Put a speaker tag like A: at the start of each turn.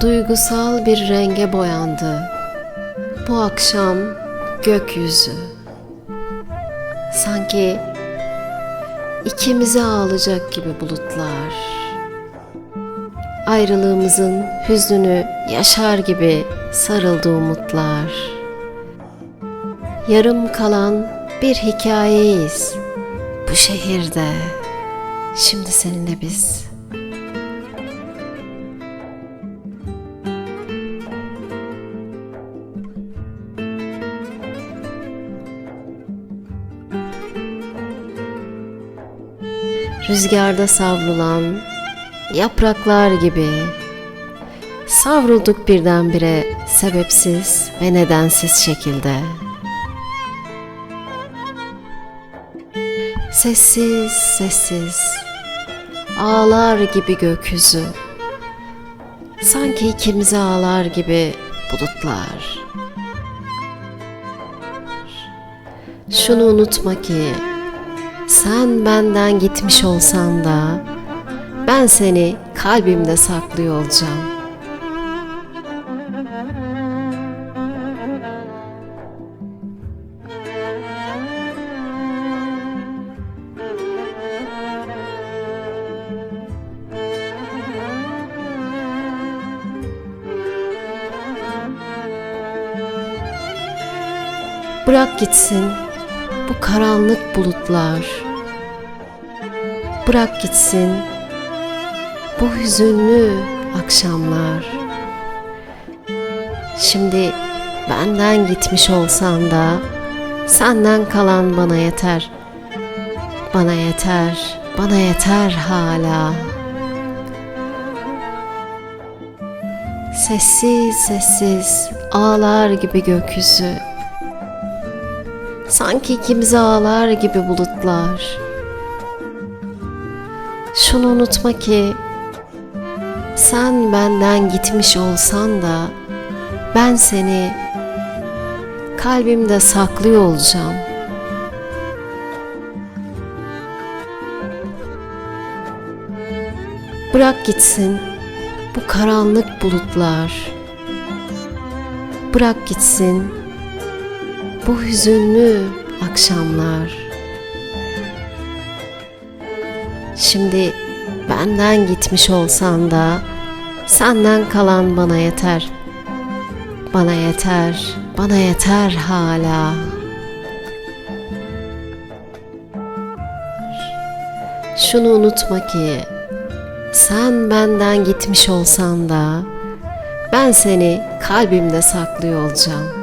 A: duygusal bir renge boyandı. Bu akşam gökyüzü. Sanki ikimizi ağlayacak gibi bulutlar. Ayrılığımızın hüznünü yaşar gibi sarıldı umutlar. Yarım kalan bir hikayeyiz bu şehirde. Şimdi seninle biz. Rüzgarda savrulan yapraklar gibi savrulduk birdenbire sebepsiz ve nedensiz şekilde. Sessiz sessiz ağlar gibi gökyüzü sanki ikimize ağlar gibi bulutlar. Şunu unutma ki sen benden gitmiş olsan da ben seni kalbimde saklıyor olacağım. Bırak gitsin bu karanlık bulutlar. Bırak gitsin bu hüzünlü akşamlar. Şimdi benden gitmiş olsan da senden kalan bana yeter. Bana yeter, bana yeter hala. Sessiz sessiz ağlar gibi gökyüzü. Sanki ikimize ağlar gibi bulutlar. Şunu unutma ki sen benden gitmiş olsan da ben seni kalbimde saklıyor olacağım. Bırak gitsin bu karanlık bulutlar. Bırak gitsin bu hüzünlü akşamlar. Şimdi benden gitmiş olsan da senden kalan bana yeter. Bana yeter, bana yeter hala. Şunu unutma ki sen benden gitmiş olsan da ben seni kalbimde saklıyor olacağım.